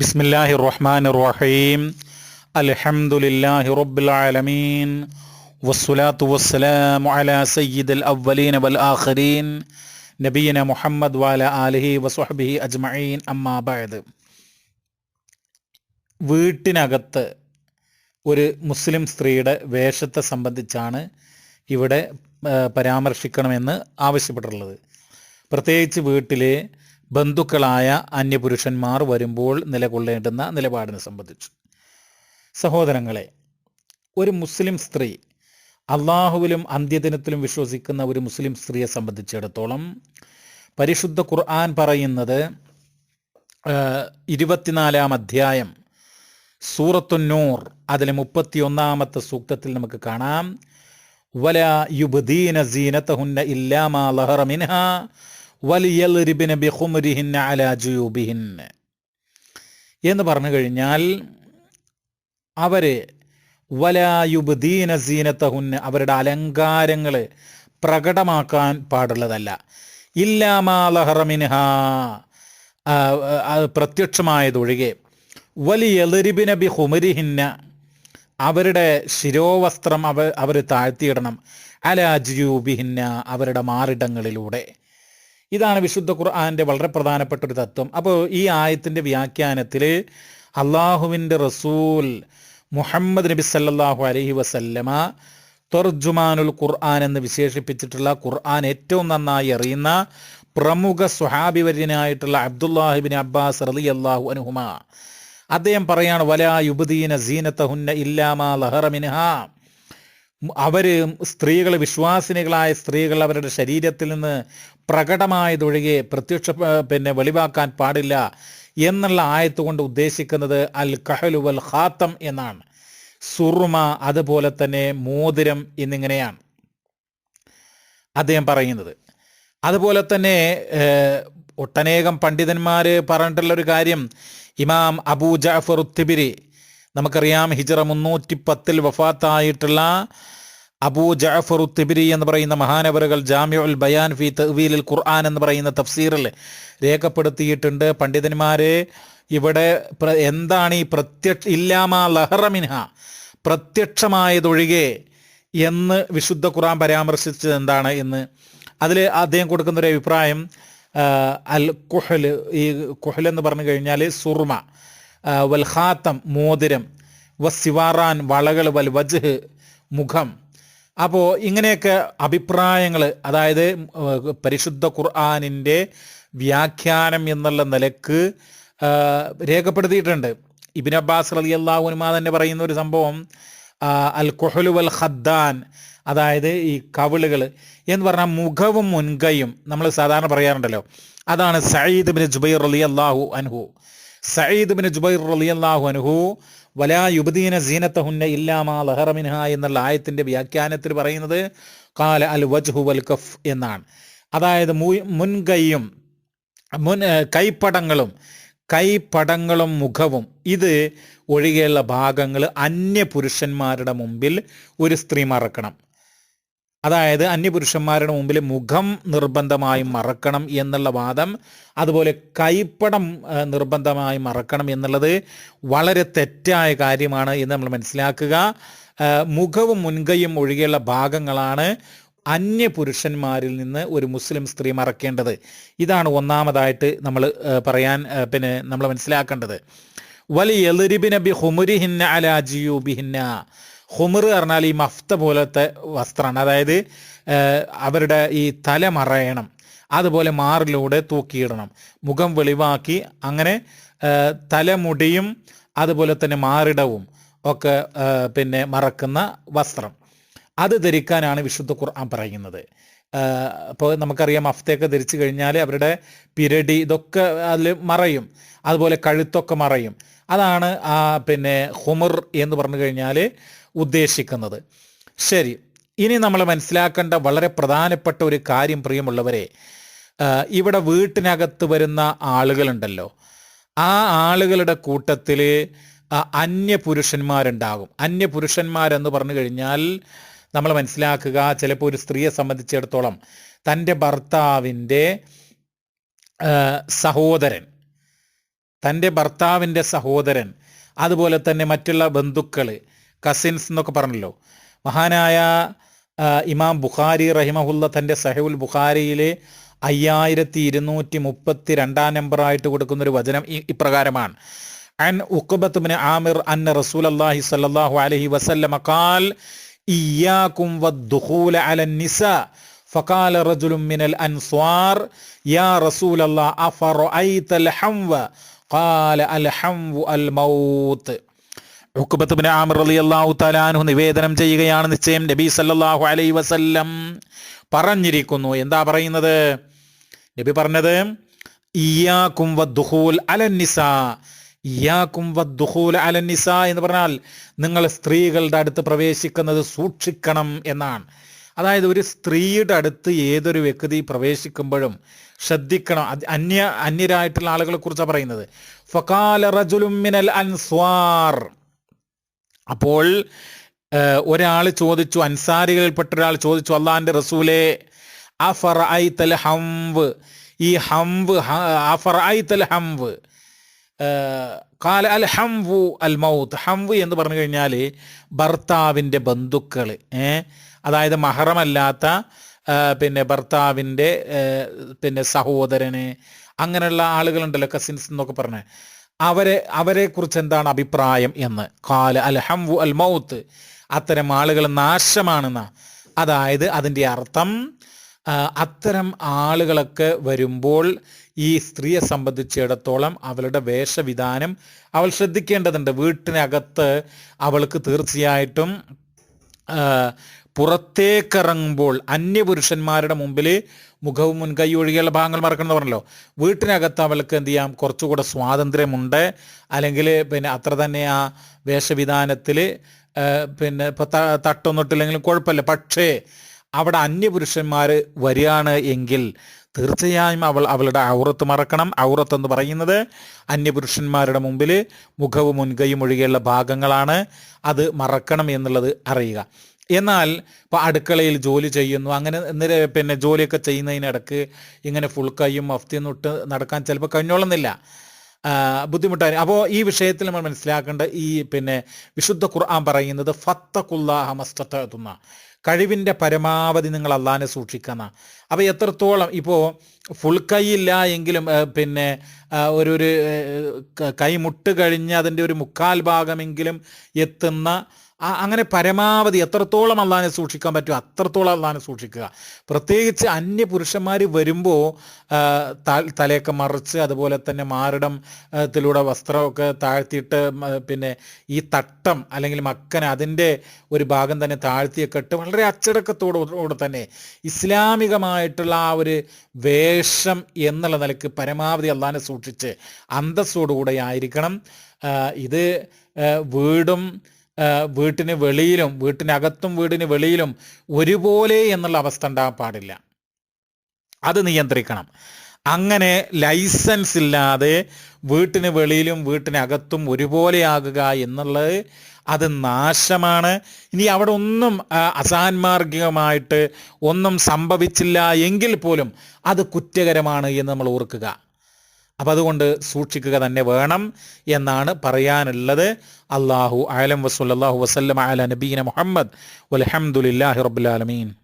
ബിസ്മില്ലാഹി റഹ്മാൻ റഹീം അലഹമുല്ലാഹി റബ്ബിൽ ആലമീൻ വസ്സുലാത്തു വസ്സലാം അല സയ്യിദ് അൽ അവലീൻ വൽ ആഖരീൻ. നബീന മുഹമ്മദ് വാല ആലിഹി വസ്വഹബിഹി അജ്മഈൻ. അമ്മാബായത് വീട്ടിനകത്ത് ഒരു മുസ്ലിം സ്ത്രീയുടെ വേഷത്തെ സംബന്ധിച്ചാണ് ഇവിടെ പരാമർശിക്കണമെന്ന് ആവശ്യപ്പെട്ടിട്ടുള്ളത്. പ്രത്യേകിച്ച് വീട്ടിലെ ബന്ധുക്കളായ അന്യപുരുഷന്മാർ വരുമ്പോൾ നിലകൊള്ളേണ്ടുന്ന നിലപാടിനെ സംബന്ധിച്ചു. സഹോദരങ്ങളെ ഒരു മുസ്ലിം സ്ത്രീ അള്ളാഹുവിലും അന്ത്യദിനത്തിലും വിശ്വസിക്കുന്ന ഒരു മുസ്ലിം സ്ത്രീയെ സംബന്ധിച്ചിടത്തോളം പരിശുദ്ധ ഖുർആൻ പറയുന്നത് ഇരുപത്തിനാലാം അധ്യായം സൂറത്തുന്നൂർ അതിലെ മുപ്പത്തി ഒന്നാമത്തെ സൂക്തത്തിൽ നമുക്ക് കാണാം. വല യുബ്ദീന സീനത്തഹുന്ന ഇല്ലാമാ ലഹറ എന്ന് പറഞ്ഞു കഴിഞ്ഞാൽ അവരെ വലായുബ്ദീന സീനത്തഹുന്ന് അവരുടെ അലങ്കാരങ്ങൾ പ്രകടമാക്കാൻ പാടുള്ളതല്ല. ഇല്ലാമാ ലഹറ മിൻഹ ആ, ആ, പ്രത്യക്ഷമായതൊഴികെ വലിയലിബിന ബി ഹുമരിഹിന്ന അവരുടെ ശിരോവസ്ത്രം അവ അവർ താഴ്ത്തിയിടണം. അലാജ്യൂബിഹിന്ന അവരുടെ മാറിടങ്ങളിലൂടെ. ഇതാണ് വിശുദ്ധ ഖുർആാന്റെ വളരെ പ്രധാനപ്പെട്ട ഒരു തത്വം. അപ്പോൾ ഈ ആയത്തിന്റെ വ്യാഖ്യാനത്തിൽ അള്ളാഹുവിന്റെ റസൂൽ മുഹമ്മദ് നബി സല്ലാഹു അലഹി വസല്ലമ തൊർജുമാനുൽ ഖുർആൻ എന്ന് വിശേഷിപ്പിച്ചിട്ടുള്ള ഖുർആൻ ഏറ്റവും നന്നായി അറിയുന്ന പ്രമുഖ സ്വഹാബിവര്യനായിട്ടുള്ള അബ്ദുല്ലാഹിബിൻ അബ്ബാസ് റലി അള്ളാഹു അനുഹുമ അദ്ദേഹം പറയാണ് വലാ യുബദീന സീനത്തഹുന്ന ഇല്ലാമാ ലഹറമിൻഹ അവർ സ്ത്രീകൾ വിശ്വാസിനികളായ സ്ത്രീകൾ അവരുടെ ശരീരത്തിൽ നിന്ന് പ്രകടമായതൊഴികെ പ്രത്യക്ഷ പിന്നെ വെളിവാക്കാൻ പാടില്ല എന്നുള്ള ആയത്ത് കൊണ്ട് ഉദ്ദേശിക്കുന്നത് അൽ കഹലു വൽ ഖാത്തം എന്നാണ്. സുറുമ അതുപോലെ തന്നെ മോതിരം എന്നിങ്ങനെയാണ് അദ്ദേഹം പറയുന്നത്. അതുപോലെ തന്നെ ഒട്ടനേകം പണ്ഡിതന്മാർ പറഞ്ഞിട്ടുള്ള ഒരു കാര്യം ഇമാം അബൂ ജാഫർ ഉത്തിബിരി നമുക്കറിയാം ഹിജറ മുന്നൂറ്റി പത്തിൽ വഫാത്തായിട്ടുള്ള അബൂ ജാഫർ ഉത്തിബിരി എന്ന് പറയുന്ന മഹാനവറുകൾ ജാമ്യുൽ ബയാൻ ഫി തവീലിൽ ഖുർആൻ എന്ന് പറയുന്ന തഫ്സീറിൽ രേഖപ്പെടുത്തിയിട്ടുണ്ട്. പണ്ഡിതന്മാരെ ഇവിടെ എന്താണ് ഈ പ്രത്യക്ഷ ഇല്ലാമ ലഹറമിൻഹ പ്രത്യക്ഷമായതൊഴികെ എന്ന് വിശുദ്ധ ഖുർആൻ പരാമർശിച്ചത് എന്താണ് എന്ന്. അതിൽ അദ്ദേഹം കൊടുക്കുന്നൊരു അഭിപ്രായം അൽ കുഹൽ ഈ കുഹൽ എന്ന് പറഞ്ഞു കഴിഞ്ഞാൽ സുർമ. വൽ ഖാത്തം മോതിരം സിവാറാൻ വളകൾ വൽ വജ്ഹ് മുഖം. അപ്പോൾ ഇങ്ങനെയൊക്കെ അഭിപ്രായങ്ങൾ അതായത് പരിശുദ്ധ ഖുർആാനിന്റെ വ്യാഖ്യാനം എന്നുള്ള നിലയ്ക്ക് രേഖപ്പെടുത്തിയിട്ടുണ്ട്. ഇബിൻ അബ്ബാസ് അലി അള്ളാഹുനുമാ തന്നെ പറയുന്ന ഒരു സംഭവം അൽ കൊഹലു വൽ ഖദ്ദാൻ അതായത് ഈ കവിളുകൾ എന്ന് പറഞ്ഞാൽ മുഖവും മുൻകൈയും നമ്മൾ സാധാരണ പറയാറുണ്ടല്ലോ. അതാണ് സയ്യിദ് ബിൻ ജുബൈർ അലി അള്ളാഹു അൻഹു. സയ്യിദ് ബിൻ ജുബൈർ റളിയല്ലാഹു അൻഹു വലാ യുബദീന സീനത്തഹുന്ന ഇല്ലാമാ ലഹറമിൻഹ എന്നുള്ള ആയത്തിന്റെ വ്യാഖ്യാനത്തിൽ പറയുന്നത് കാല അൽ വജ്ഹു വൽ കഫ് എന്നാണ്. അതായത് മുൻകൈയും മുൻ കൈപ്പടങ്ങളും കൈപ്പടങ്ങളും മുഖവും ഇത് ഒഴികെയുള്ള ഭാഗങ്ങൾ അന്യ പുരുഷന്മാരുടെ മുമ്പിൽ ഒരു സ്ത്രീ മറക്കണം. അതായത് അന്യപുരുഷന്മാരുടെ മുമ്പിൽ മുഖം നിർബന്ധമായും മറക്കണം എന്നുള്ള വാദം അതുപോലെ കൈപ്പടം നിർബന്ധമായി മറക്കണം എന്നുള്ളത് വളരെ തെറ്റായ കാര്യമാണ് എന്ന് നമ്മൾ മനസ്സിലാക്കുക. മുഖവും മുൻകൈയും ഒഴികെയുള്ള ഭാഗങ്ങളാണ് അന്യപുരുഷന്മാരിൽ നിന്ന് ഒരു മുസ്ലിം സ്ത്രീ മറക്കേണ്ടത്. ഇതാണ് ഒന്നാമതായിട്ട് നമ്മൾ പറയാൻ പിന്നെ നമ്മൾ മനസ്സിലാക്കേണ്ടത്. വലിയ എളിരിബിന ബി ഹുമുരിഹിന്ന അലാ ജിയൂബിഹിന്ന ഹുമുർ പറഞ്ഞാൽ ഈ മഫ്ത പോലത്തെ വസ്ത്രമാണ് അതായത് അവരുടെ ഈ തല മറയണം അതുപോലെ മാറിലൂടെ തൂക്കിയിടണം മുഖം വെളിവാക്കി അങ്ങനെ തലമുടിയും അതുപോലെ തന്നെ മാറിടവും ഒക്കെ പിന്നെ മറക്കുന്ന വസ്ത്രം. അത് ധരിക്കാനാണ് വിശുദ്ധ ഖുർആൻ പറയുന്നത്. അപ്പോൾ നമുക്കറിയാം അഫ്തയൊക്കെ ധരിച്ചു കഴിഞ്ഞാൽ അവരുടെ പിരടി ഇതൊക്കെ അതിൽ മറയും. അതുപോലെ കഴുത്തൊക്കെ മറയും. അതാണ് ആ പിന്നെ ഹുമർ എന്ന് പറഞ്ഞു കഴിഞ്ഞാൽ ഉദ്ദേശിക്കുന്നത്. ശരി. ഇനി നമ്മൾ മനസ്സിലാക്കേണ്ട വളരെ പ്രധാനപ്പെട്ട ഒരു കാര്യം പ്രിയമുള്ളവരെ ഇവിടെ വീട്ടിനകത്ത് വരുന്ന ആളുകളുണ്ടല്ലോ. ആ ആളുകളുടെ കൂട്ടത്തിൽ അന്യപുരുഷന്മാരുണ്ടാകും. അന്യപുരുഷന്മാരെന്ന് പറഞ്ഞു കഴിഞ്ഞാൽ നമ്മൾ മനസ്സിലാക്കുക ചിലപ്പോൾ ഒരു സ്ത്രീയെ സംബന്ധിച്ചിടത്തോളം തൻ്റെ ഭർത്താവിൻ്റെ ആ, സഹോദരൻ തൻ്റെ ഭർത്താവിൻ്റെ സഹോദരൻ അതുപോലെ തന്നെ മറ്റുള്ള ബന്ധുക്കൾ കസിൻസ് എന്നൊക്കെ പറഞ്ഞല്ലോ മഹാനായ ആ, ഇമാം ബുഖാരി റഹിമഹുല്ല തൻ്റെ സഹുൽ ബുഖാരിയിലെ അയ്യായിരത്തി ഇരുന്നൂറ്റി മുപ്പത്തി രണ്ടാം നമ്പറായിട്ട് കൊടുക്കുന്ന ഒരു വചനം ഇ- ഇപ്രകാരമാണ് عن عقبة بن عامر أن رسول الله صلى الله عليه وسلم قال إياكم والدخول على النساء فقال رجل من الأنصار يا رسول الله أفرأيت الحمو قال الحمو الموت ഉക്കുബത്ത് ബിൻ ആമിർ റളിയല്ലാഹു തആലാഹു നിവേദനം ചെയ്യുകയാണ് നിശ്ചയം നബി സല്ലല്ലാഹു അലൈഹി വസല്ലം പറഞ്ഞിരിക്കുന്നു എന്താ പറയുന്നത് നബി പറഞ്ഞത് ഇയാക്കും വദ്ദുഖൂൽ അലന്നിസാ ഇയാക്കും വദ്ദുഖൂൽ അലന്നിസാ എന്ന് പറഞ്ഞാൽ നിങ്ങൾ സ്ത്രീകളുടെ അടുത്ത് പ്രവേശിക്കുന്നത് സൂക്ഷിക്കണം എന്നാണ്. അതായത് ഒരു സ്ത്രീയുടെ അടുത്ത് ഏതൊരു വ്യക്തി പ്രവേശിക്കുമ്പോഴും ശ്രദ്ധിക്കണം. അന്യ അന്യരായിട്ടുള്ള ആളുകളെ കുറിച്ചാണ് പറയുന്നത്. ഫക്കാല റജുലും മിനൽ അൻസ്വാർ. അപ്പോൾ ഒരാൾ ചോദിച്ചു അൻസാരികളിൽപ്പെട്ട ഒരാൾ ചോദിച്ചു അള്ളാഹിന്റെ റസൂലെ അഫർ ഐ തൽ ഹംവ്. ഈ ഹംവ് അഫർ ഐ തൽ ഹംവ്. കാല അൽ ഹംവു അൽ മൗത്ത്. ഹംവു എന്ന് പറഞ്ഞു കഴിഞ്ഞാൽ ഭർത്താവിന്റെ ബന്ധുക്കൾ അതായത് മഹറമല്ലാത്ത പിന്നെ ഭർത്താവിന്റെ പിന്നെ സഹോദരന് അങ്ങനെയുള്ള ആളുകളുണ്ടല്ലോ കസിൻസ് എന്നൊക്കെ പറഞ്ഞ്. അവരെ അവരെക്കുറിച്ച് എന്താണ് അഭിപ്രായം എന്ന്? കാല അൽ ഹംവു അൽ മൗത്ത്. അത്തരം ആളുകൾ നാശമാണെന്ന. അതായത് അതിന്റെ അർത്ഥം അത്തരം ആളുകളൊക്കെ വരുമ്പോൾ ഈ സ്ത്രീയെ സംബന്ധിച്ചിടത്തോളം അവളുടെ വേഷവിധാനം അവൾ ശ്രദ്ധിക്കേണ്ടതുണ്ട്. വീട്ടിനകത്ത് അവൾക്ക് തീർച്ചയായിട്ടും പുറത്തേക്കിറങ്ങുമ്പോൾ അന്യപുരുഷന്മാരുടെ മുമ്പിൽ മുഖവും മുൻകൈ ഒഴികെയുള്ള ഭാഗങ്ങൾ മറക്കണമെന്ന് പറഞ്ഞല്ലോ. വീട്ടിനകത്ത് അവൾക്ക് എന്ത് ചെയ്യാം? കുറച്ചുകൂടെ സ്വാതന്ത്ര്യമുണ്ട്. അല്ലെങ്കിൽ പിന്നെ അത്ര തന്നെ ആ വേഷവിധാനത്തിൽ പിന്നെ ഇപ്പം തട്ടൊന്നിട്ടില്ലെങ്കിലും കുഴപ്പമില്ല. പക്ഷേ അവിടെ അന്യപുരുഷന്മാർ വരികയാണ് എങ്കിൽ തീർച്ചയായും അവൾ അവളുടെ ഔറത്ത് മറക്കണം. ഔറത്ത് എന്ന് പറയുന്നത് അന്യപുരുഷന്മാരുടെ മുമ്പിൽ മുഖവും മുൻകൈയും ഒഴികെയുള്ള ഭാഗങ്ങളാണ്. അത് മറക്കണം എന്നുള്ളത് അറിയുക. എന്നാൽ ഇപ്പോൾ അടുക്കളയിൽ ജോലി ചെയ്യുന്നു. അങ്ങനെ നിര പിന്നെ ജോലിയൊക്കെ ചെയ്യുന്നതിനിടക്ക് ഇങ്ങനെ ഫുൾ കൈയും മഫ്തിയും ഇട്ട് നടക്കാൻ ചിലപ്പോൾ കഴിഞ്ഞോളുന്നില്ല ബുദ്ധിമുട്ടായി. അപ്പോൾ ഈ വിഷയത്തിൽ നമ്മൾ മനസ്സിലാക്കേണ്ട ഈ പിന്നെ വിശുദ്ധ ഖുർആൻ പറയുന്നത് ഫത്തഖുല്ലാഹ മസ്തത്തുന്ന കഴിവിന്റെ പരമാവധി നിങ്ങൾ അള്ളാനെ സൂക്ഷിക്കുന്ന. അപ്പോൾ എത്രത്തോളം ഇപ്പോൾ ഫുൾ കൈയില്ല എങ്കിലും പിന്നെ ഒരു ഒരു കൈമുട്ട് കഴിഞ്ഞ് അതിന്റെ ഒരു മുക്കാൽ ഭാഗമെങ്കിലും എത്തുന്ന അങ്ങനെ പരമാവധി എത്രത്തോളം അള്ളാനെ സൂക്ഷിക്കാൻ പറ്റും അത്രത്തോളം അള്ളാനെ സൂക്ഷിക്കുക. പ്രത്യേകിച്ച് അന്യ പുരുഷന്മാർ വരുമ്പോൾ തലയൊക്കെ മറിച്ച് അതുപോലെ തന്നെ മാറിടം ആ, ത്തിലൂടെ വസ്ത്രമൊക്കെ താഴ്ത്തിയിട്ട് പിന്നെ ഈ തട്ടം അല്ലെങ്കിൽ മക്കന അതിന്റെ ഒരു ഭാഗം തന്നെ താഴ്ത്തിയൊക്കെ ഇട്ട് വളരെ അച്ചടക്കത്തോടുകൂടെ തന്നെ ഇസ്ലാമികമായിട്ടുള്ള ആ ഒരു വേഷം എന്നുള്ള നിലയ്ക്ക് പരമാവധി അള്ളാനെ സൂക്ഷിച്ച് അന്തസ്സോടുകൂടെ ആയിരിക്കണം. ഇത് വീടും വീട്ടിന് വെളിയിലും വീട്ടിനകത്തും വീടിന് വെളിയിലും ഒരുപോലെ എന്നുള്ള അവസ്ഥ ഉണ്ടാകാൻ പാടില്ല. അത് നിയന്ത്രിക്കണം. അങ്ങനെ ലൈസൻസ് ഇല്ലാതെ വീട്ടിന് വെളിയിലും വീട്ടിനകത്തും ഒരുപോലെയാകുക എന്നുള്ളത് അത് നാശമാണ്. ഇനി അവിടെ ഒന്നും അസാൻമാർഗികമായിട്ട് ഒന്നും സംഭവിച്ചില്ല എങ്കിൽ പോലും അത് കുറ്റകരമാണ് എന്ന് നമ്മൾ ഓർക്കുക. അപ്പം അതുകൊണ്ട് സൂക്ഷിക്കുക തന്നെ വേണം എന്നാണ് പറയാനുള്ളത്. അള്ളാഹു അലം വസുല്ലാഹു വസ്ലം അല നബീന മുഹമ്മദ്. വലഹമുല്ലാഹി റബുലാലമീൻ